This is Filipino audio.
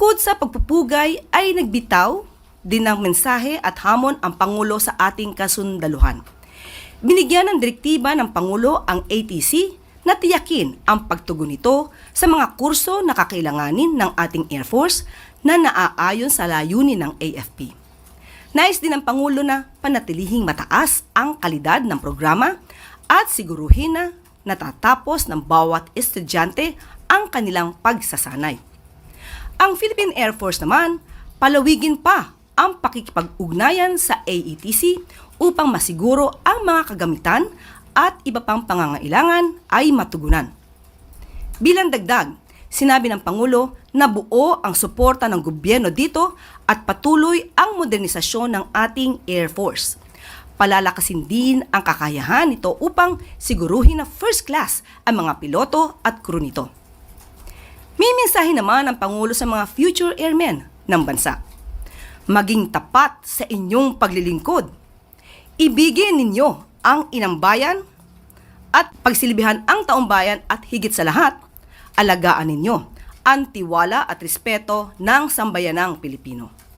Bukod sa pagpupugay ay nagbitaw din ng mensahe at hamon ang Pangulo sa ating kasundaluhan. Binigyan ng direktiba ng Pangulo ang ATC na tiyakin ang pagtugon nito sa mga kurso na kakailanganin ng ating Air Force na naaayon sa layunin ng AFP. Nais din ng Pangulo na panatilihing mataas ang kalidad ng programa at siguruhin na natatapos ng bawat estudyante ang kanilang pagsasanay. Ang Philippine Air Force naman, palawigin pa ang pakikipag-ugnayan sa AETC upang masiguro ang mga kagamitan at iba pang pangangailangan ay matugunan. Bilang dagdag, sinabi ng Pangulo na buo ang suporta ng gobyerno dito at patuloy ang modernisasyon ng ating Air Force. Palalakasin din ang kakayahan nito upang siguruhin na first class ang mga piloto at crew nito. May mensahe naman ang Pangulo sa mga future airmen ng bansa. Maging tapat sa inyong paglilingkod. Ibigin ninyo ang inambayan at pagsilbihan ang taumbayan at higit sa lahat, alagaan ninyo ang tiwala at respeto ng sambayanang Pilipino.